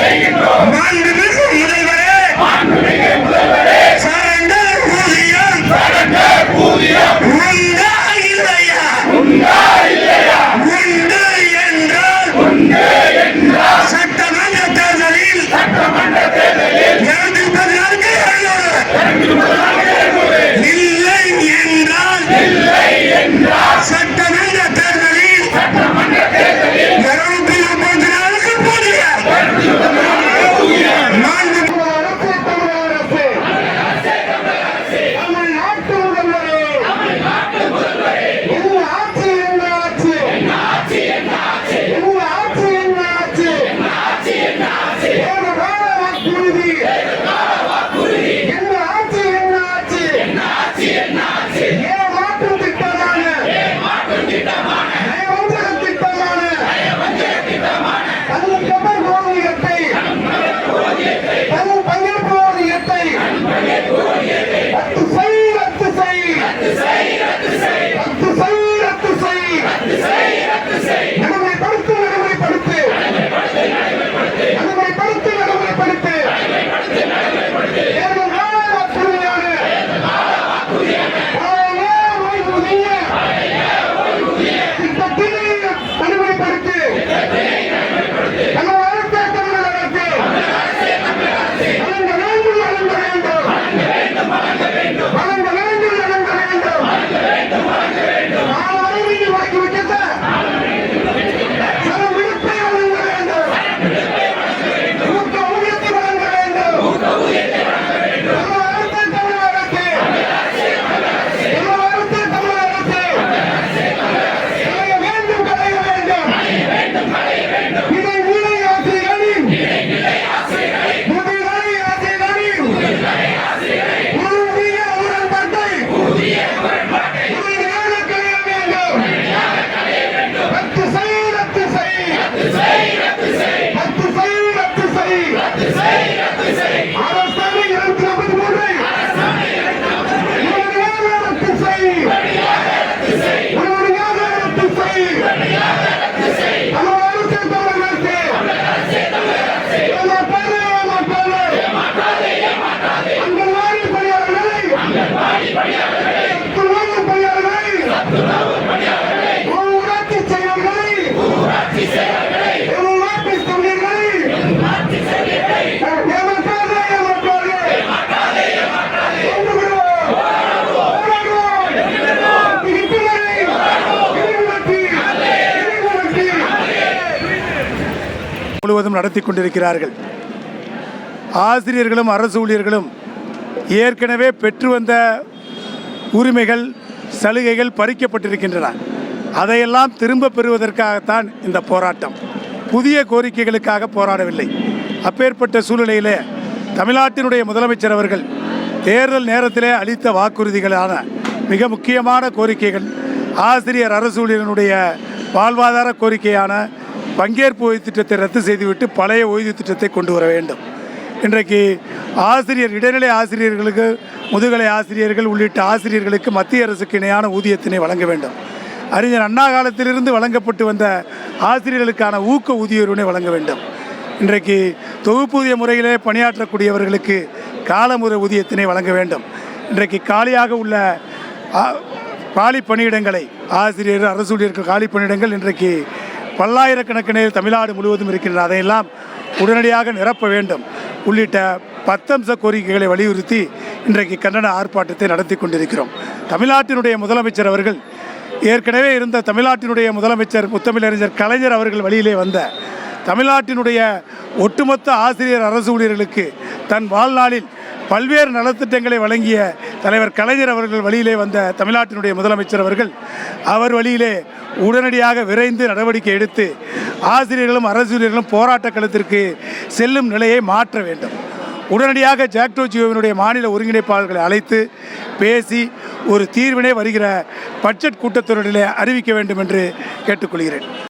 செய்கின்றோம். இருந்து முதல்வரே மாண்புமிகு முழுவதும் நடத்தி கொண்டிருக்கிறார்கள். ஆசிரியர்களும் அரசு ஊழியர்களும் ஏற்கனவே பெற்று வந்த உரிமைகள் சலுகைகள் பறிக்கப்பட்டிருக்கின்றன. அதையெல்லாம் திரும்ப பெறுவதற்காகத்தான் இந்த போராட்டம். புதிய கோரிக்கைகளுக்காக போராடவில்லை. அப்பேற்பட்ட சூழ்நிலையிலே தமிழ்நாட்டினுடைய முதலமைச்சர் அவர்கள் தேர்தல் நேரத்திலே அளித்த வாக்குறுதிகளான மிக முக்கியமான கோரிக்கைகள் ஆசிரியர் அரசு ஊழியர்களுடைய வாழ்வாதார கோரிக்கையான பங்கேற்பு ஓய்வு திட்டத்தை ரத்து செய்துவிட்டு பழைய ஓய்வு திட்டத்தை கொண்டு வர வேண்டும். இன்றைக்கு ஆசிரியர் இடைநிலை ஆசிரியர்களுக்கு முதுகலை ஆசிரியர்கள் உள்ளிட்ட ஆசிரியர்களுக்கு மத்திய அரசுக்கு இணையான ஊதியத்தினை வழங்க வேண்டும். அறிஞர் அண்ணா காலத்திலிருந்து வழங்கப்பட்டு வந்த ஆசிரியர்களுக்கான ஊக்க ஊதியத்தினை வழங்க வேண்டும். இன்றைக்கு தொகுப்பூதிய முறையிலே பணியாற்றக்கூடியவர்களுக்கு காலமுறை ஊதியத்தினை வழங்க வேண்டும். இன்றைக்கு காலியாக உள்ள காலி பணியிடங்களை ஆசிரியர் அரசு ஊழியர்கள் காலி பணியிடங்கள் இன்றைக்கு பல்லாயிரக்கணக்கினர் தமிழ்நாடு முழுவதும் இருக்கின்றன. அதையெல்லாம் உடனடியாக நிரப்ப வேண்டும். உள்ளிட்ட பத்தம்ச கோரிக்கைகளை வலியுறுத்தி இன்றைக்கு கண்டன ஆர்ப்பாட்டத்தை நடத்தி கொண்டிருக்கிறோம். தமிழ்நாட்டினுடைய முதலமைச்சர் அவர்கள் ஏற்கனவே இருந்த தமிழ்நாட்டினுடைய முதலமைச்சர் முத்தமிழறிஞர் கலைஞர் அவர்கள் வழியிலே வந்த தமிழ்நாட்டினுடைய ஒட்டுமொத்த ஆசிரியர் அரசு ஊழியர்களுக்கு தன் வாழ்நாளில் பல்வேறு நலத்திட்டங்களை வழங்கிய தலைவர் கலைஞர் அவர்கள் வழியிலே வந்த தமிழ்நாட்டினுடைய முதலமைச்சர் அவர்கள் அவர் வழியிலே உடனடியாக விரைந்து நடவடிக்கை எடுத்து ஆசிரியர்களும் அரசியலர்களும் போராட்டக் போராட்ட களத்திற்கு செல்லும் நிலையை மாற்ற வேண்டும். உடனடியாக ஜாக்டோ ஜியோவினுடைய மாநில ஒருங்கிணைப்பாளர்களை அழைத்து பேசி ஒரு தீர்வினை வருகிற பட்ஜெட் கூட்டத்தொடரிலே அறிவிக்க வேண்டும் என்று கேட்டுக்கொள்கிறேன்.